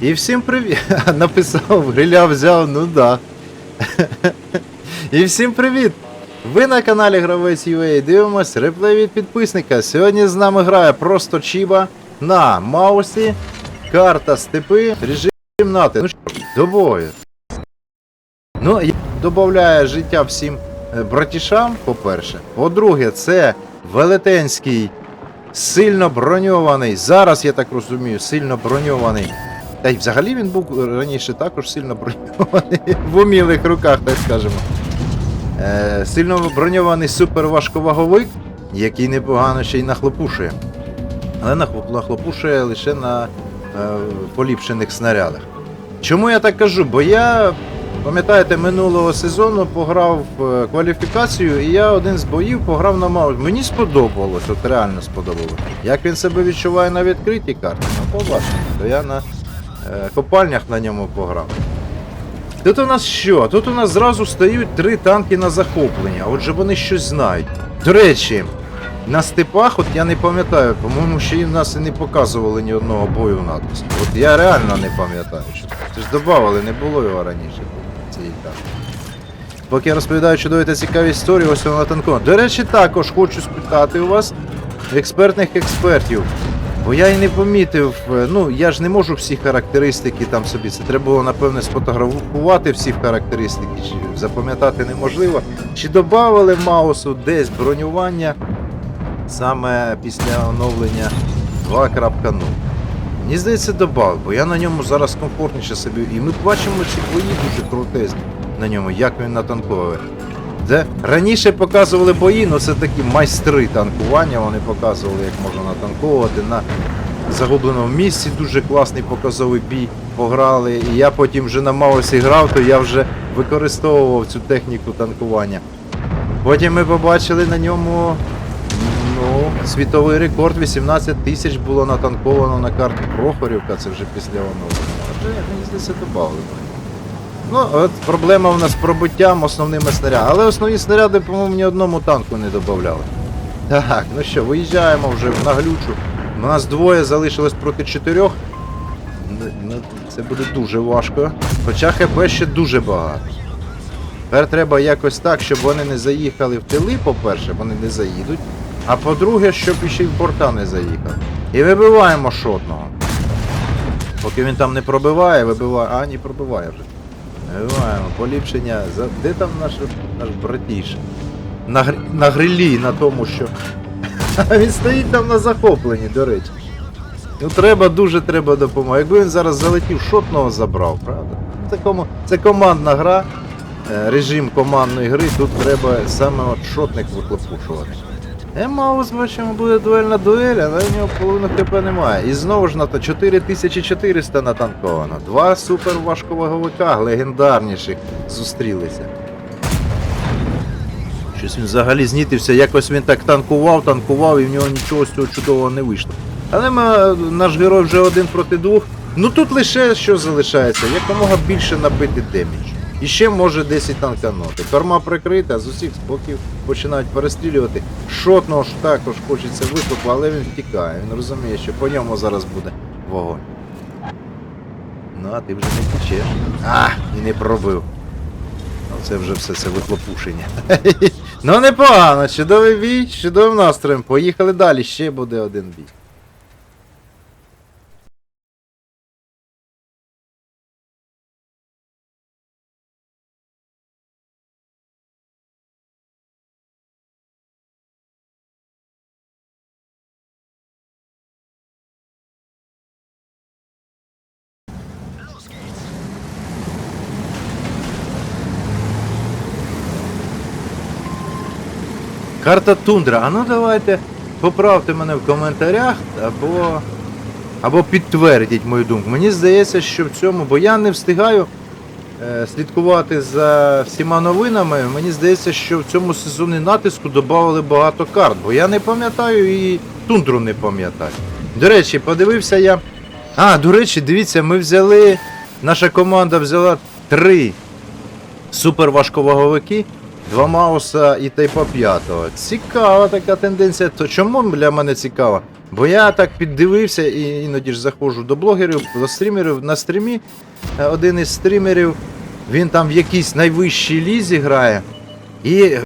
І всім привіт. Написав, гриля взяв, ну да. І всім привіт! Ви на каналі Гравець UA дивимось реплей від підписника. Сьогодні з нами грає просто Чіба на Маусі, карта степи, режим нати. Ну що, до бою. Ну, додає життя всім е, братішам, по-перше. По-друге, це велетенський, сильно броньований. Зараз, я так розумію, сильно броньований. Та й взагалі він був раніше також сильно броньований в умілих руках, так скажемо. Е, сильно броньований суперважковаговик, який непогано ще й нахлопушує. Але нахлопушує лише на е, поліпшених снарядах. Чому я так кажу? Бо я, пам'ятаєте, минулого сезону пограв в кваліфікацію, і я один з боїв пограв на маус. Мені сподобалось, от реально сподобалось. Як він себе відчуває на відкритій карті, ну побачимо. То я на е, копальнях на ньому пограв. Тут у нас що? Тут у нас зразу стають три танки на захоплення. Отже, вони щось знають. До речі, на степах, от я не пам'ятаю, по-моєму, ще в нас і не показували ні одного бою в натиску. От я реально не пам'ятаю, що це ж додавали, не було його раніше цієї карти. Поки я розповідаю чудові та цікаві історії, ось вона танкова. До речі, також хочу спитати у вас експертних експертів. Бо я і не помітив, е, ну я ж не можу всі характеристики там собі. Це треба було, напевне, сфотографувати всі характеристики, чи запам'ятати неможливо. Чи додавали Маусу десь бронювання саме після оновлення 2.0? Мені здається, додав, бо я на ньому зараз комфортніше собі. І ми бачимо ці бої дуже крутезні на ньому, як він натанковує. Де раніше показували бої, ну це такі майстри танкування, вони показували, як можна натанковувати. На загубленому місці дуже класний показовий бій пограли. І я потім вже на Маусі грав, то я вже використовував цю техніку танкування. Потім ми побачили на ньому ну, світовий рекорд 18 тисяч було натанковано на карті Прохорівка, це вже після оновлення. А вже, мені здається, додали. Ну, от проблема у нас з пробиттям основними снарядами. Але основні снаряди, по-моєму, ні одному танку не додавали. Так, ну що, виїжджаємо вже в наглючу. У нас двоє залишилось проти чотирьох. Ну, ну, це буде дуже важко. Хоча ХП ще дуже багато. Тепер треба якось так, щоб вони не заїхали в тили, по-перше, вони не заїдуть. А по-друге, щоб іще й в борта не заїхав. І вибиваємо шотного. Поки він там не пробиває, вибиває. А, не пробиває вже. Вибиваємо. Поліпшення. Де там наш, наш братіш? На, гр... на тому, що. він стоїть там на захопленні, до речі. Ну треба, дуже треба допомога. Якби він зараз залетів, шотного забрав, правда? Це, кому... Це командна гра, е, режим командної гри, тут треба саме от шотник вихлопушувати. Е, Маус, бачимо, буде дуельна дуель, але в нього половину ХП немає. І знову ж на то 4400 натанковано. Два супер важковаговика легендарніших зустрілися. Щось він взагалі знітився, якось він так танкував, танкував, і в нього нічого з цього чудового не вийшло. Але ми, наш герой вже один проти двох. Ну тут лише що залишається, якомога більше набити демідж. І ще може десь і танканути. Корма прикрита, з усіх боків починають перестрілювати. Шотного ж також хочеться виступу, але він втікає. Він розуміє, що по ньому зараз буде вогонь. Ну, а ти вже не втечеш. А, і не пробив. Оце вже все це вихлопушення. ну непогано, чудовий бій, чудовим настроєм. Поїхали далі, ще буде один бій. Карта Тундра. А ну давайте поправте мене в коментарях або. Або підтвердіть мою думку. Мені здається, що в цьому, бо я не встигаю е, слідкувати за всіма новинами. Мені здається, що в цьому сезоні натиску додали багато карт, бо я не пам'ятаю і тундру не пам'ятаю. До речі, подивився я. А, до речі, дивіться, ми взяли. Наша команда взяла три суперважковаговики. Два Мауса і Тайпа 5. Цікава така тенденція. То чому для мене цікава? Бо я так піддивився і іноді ж заходжу до блогерів, до стрімерів. На стрімі е, один із стрімерів, він там в якійсь найвищій лізі грає. І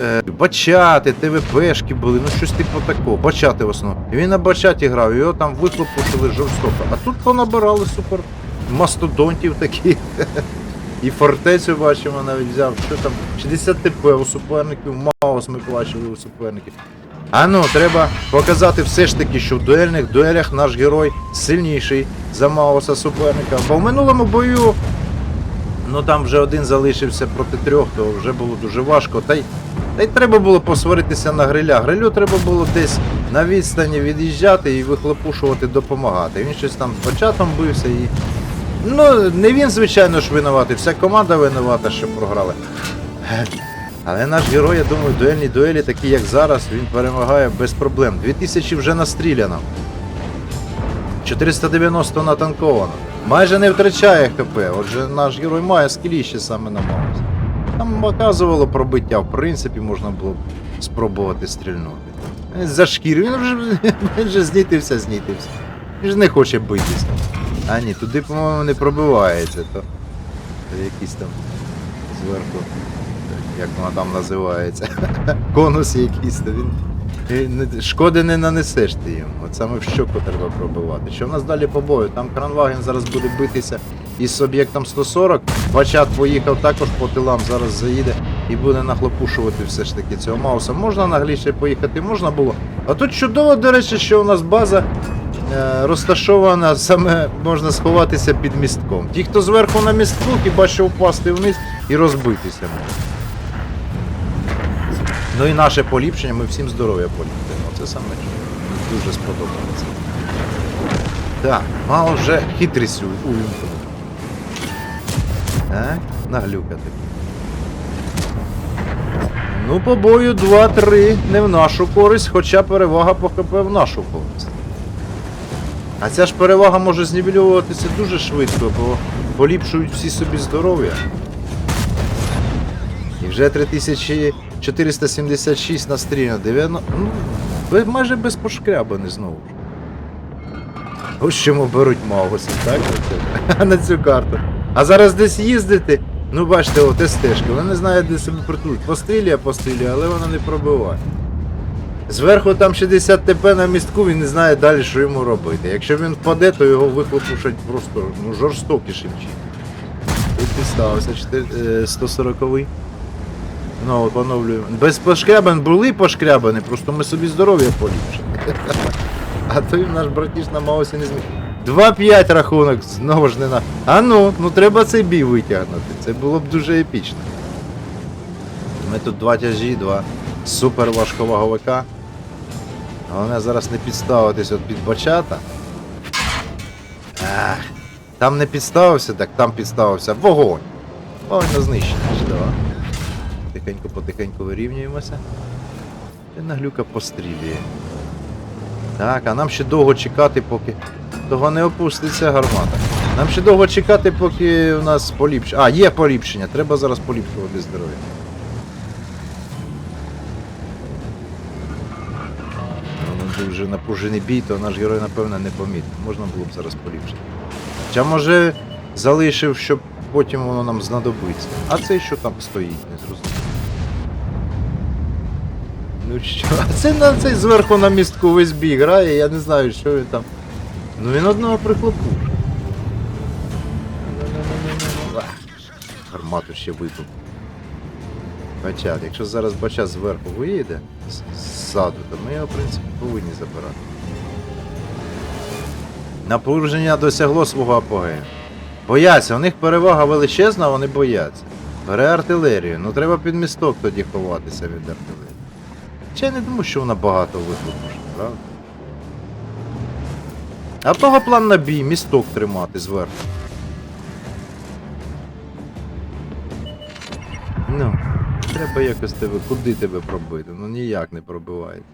е, бачати, ТВПшки були, ну щось типу такого. Бачати в основному. Він на бачаті грав, його там вихлопушили жорстоко. А тут понабирали супер мастодонтів таких. І фортецю бачимо навіть взяв. Що там? 60 ТП у суперників, Маус ми бачили у суперників. А ну, треба показати все ж таки, що в дуельних дуелях наш герой сильніший за Мауса суперника. Бо в минулому бою Ну там вже один залишився проти трьох, то вже було дуже важко. Та й, та й треба було посваритися на гриля. Грилю треба було десь на відстані від'їжджати і вихлопушувати, допомагати. Він щось там з початом бився і. Ну, не він, звичайно ж, винуватий, вся команда винувата, що програли. Але наш герой, я думаю, в дуельній дуелі, такі як зараз, він перемагає без проблем. 2000 вже настріляно. 490 натанковано. Майже не втрачає ХП. Отже, наш герой має скіліще саме на Маус. Там показувало пробиття, в принципі, можна було спробувати стрільнути. За шкіру, він вже, знітився, знітився. Він ж не хоче битися. А ні, туди, по-моєму, не пробивається, то, якийсь там зверху. Як вона там називається? Конус якийсь, то він. Шкоди не нанесеш ти їм. От саме в щоку треба пробивати. Що в нас далі по бою? Там Кранваген зараз буде битися із об'єктом 140. Бачат поїхав також по тилам, зараз заїде і буде нахлопушувати все ж таки цього Мауса. Можна нагліше поїхати, можна було. А тут чудово, до речі, що у нас база е, розташована, саме можна сховатися під містком. Ті, хто зверху на містку, хіба що впасти вниз і розбитися. Ну і наше поліпшення, ми всім здоров'я поліпшуємо. Це саме дуже сподобалося. Так, мало вже хитрість увімкнути. Так, наглюкати. Ну, по бою 2-3 не в нашу користь, хоча перевага по ХП в нашу користь. А ця ж перевага може знівельовуватися дуже швидко, бо поліпшують всі собі здоров'я. І вже 3476 настріляно, 90. Ну, майже без пошкрябани знову ж. Ось чому беруть Мауси, так? На цю карту. А зараз десь їздити. Ну бачите, от СТшка, вона не знає, де себе притулити. Пострілює, пострілює, але вона не пробиває. Зверху там 60 ТП на містку, він не знає далі, що йому робити. Якщо він впаде, то його вихлопушать просто ну, жорстокішим чином. Тут підставився 140-й. Ну, от поновлюємо. Без пошкрябин були пошкрябини, просто ми собі здоров'я поліпшили. А той наш братіш на Маусі не зміг. 2-5 рахунок, знову ж не на. А ну, ну треба цей бій витягнути. Це було б дуже епічно. Ми тут два тяжі, два супер важковаговика. Головне зараз не підставитись от під бачата. Ах, там не підставився, так там підставився. Вогонь! Вогонь на знищення. Чудово. Тихенько, потихеньку вирівнюємося. І наглюка пострілює. Так, а нам ще довго чекати, поки того не опуститься гармата. Нам ще довго чекати, поки у нас поліпшення. А, є поліпшення, треба зараз поліпшувати здоров'я. Дуже напружений бій, то наш герой, напевно, не помітив. Можна було б зараз поліпшити. Хоча може залишив, щоб потім воно нам знадобиться. А цей що там стоїть, не зрозуміло. Ну що, а це на цей зверху на містку весь бій грає, я не знаю, що він там. Ну він одного прихлопув. Гармату ще вибив. Бачат, якщо зараз бачат зверху виїде ззаду, то ми його, в принципі, повинні забирати. Напруження досягло свого апогею. Бояться, у них перевага величезна, вони бояться. Бере артилерію, ну треба під місток тоді ховатися від артилерії. Я не думаю, що вона багато вихлопушить, правда? А того план на бій, місток тримати зверху. Ну, треба якось тебе, куди тебе пробити? Ну ніяк не пробиваєте.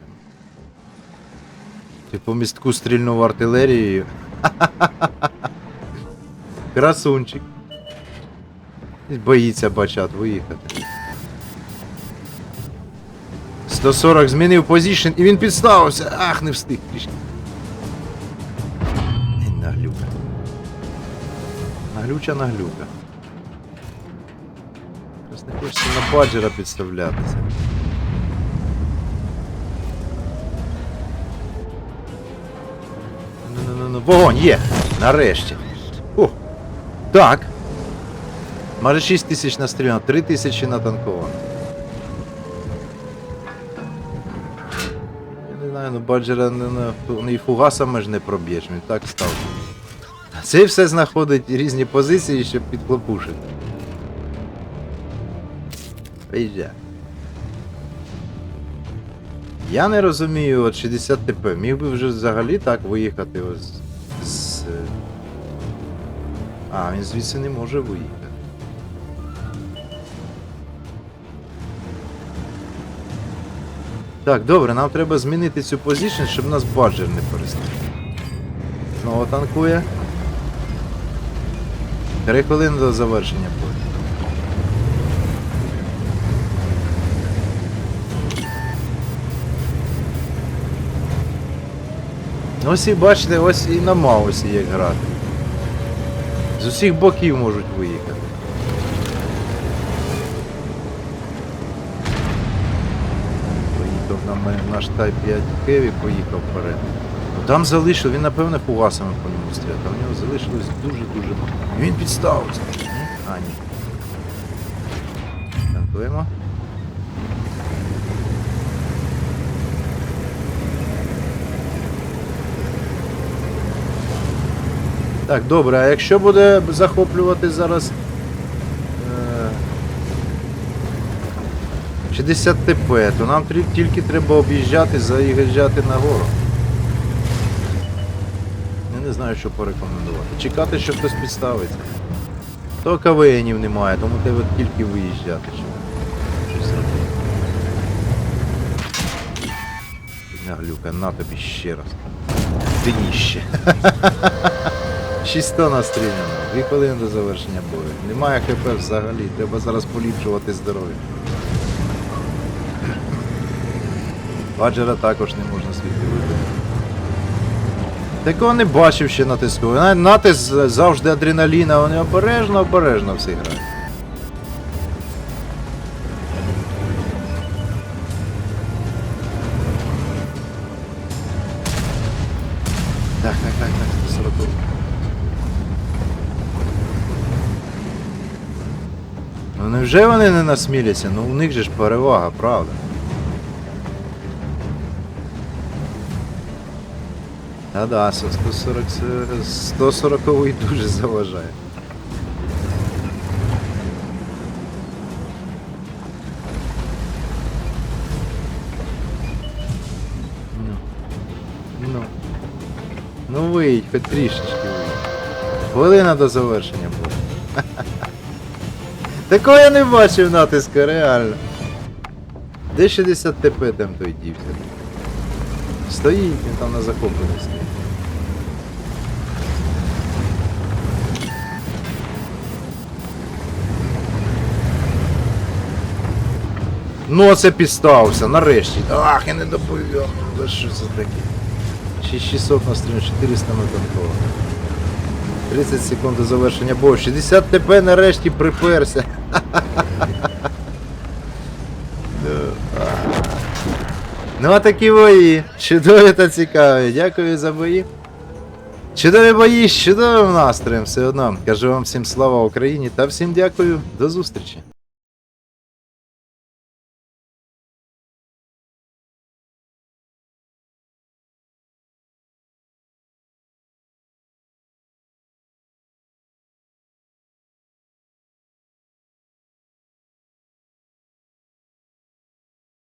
Ти по містку стрільнув артилерією. Красунчик. Боїться бачат виїхати. 140 змінив позішн і він підставився. Ах, не встиг трішки. Наглюка. Наглюча наглюка. Просто на баджера підставлятися. Вогонь є! Нарешті. О! Так. Майже 6 тисяч настріляно, 3 тисячі натанковано. Я не знаю, ну баджера не, не, не і фугасами ж не проб'єш, він так став. Це все знаходить різні позиції, щоб підхлопушити. Приїжджай. Я не розумію, от 60 ТП. Міг би вже взагалі так виїхати ось з. А, він звідси не може виїхати. Так, добре, нам треба змінити цю позицію, щоб нас баджер не перестав. Знову танкує. Три хвилини до завершення бою. Ось і бачите, ось і на Маусі як грати. З усіх боків можуть виїхати. Поїхав на мене наш Type 5 Heavy, поїхав вперед. Ну там залишив, він напевне фугасами по ньому стріляв, там в нього залишилось дуже-дуже мало. Він підставився. А, ні. Танкуємо. Так, добре, а якщо буде захоплювати зараз е, 60 ТП, то нам тільки треба об'їжджати, заїжджати нагору. Я не знаю, що порекомендувати. Чекати, що хтось підставиться. То КВНів немає, тому треба тільки виїжджати. Наглюка, на тобі ще раз. Дніще. 600 настріляно, 2 хвилини до завершення бою. Немає ХП взагалі, треба зараз поліпшувати здоров'я. Баджера також не можна світи вибити. Такого не бачив ще на тиску. На- Натиск завжди адреналіна, вони обережно, обережно всі грають. Невже вони не насміляться? Ну у них же ж перевага, правда. Та-да, 140, це- 140 дуже заважає. Ну. Ну. Ну виїдь, хоч трішечки виїдь. Хвилина до завершення буде. Такого я не бачив натиску, реально. Де 60 ТП там той дівся? Стоїть він там на захопленні стоїть. Ну оце підставився, нарешті. Ах, я не доповів. Да що це таке? 6600 на стрім, 400 на танково. 30 секунд до завершення бою. 60 ТП нарешті приперся. Ну а такі бої. Чудові та цікаві. Дякую за бої. Чудові бої з чудовим настроєм все одно. Кажу вам всім слава Україні та всім дякую. До зустрічі.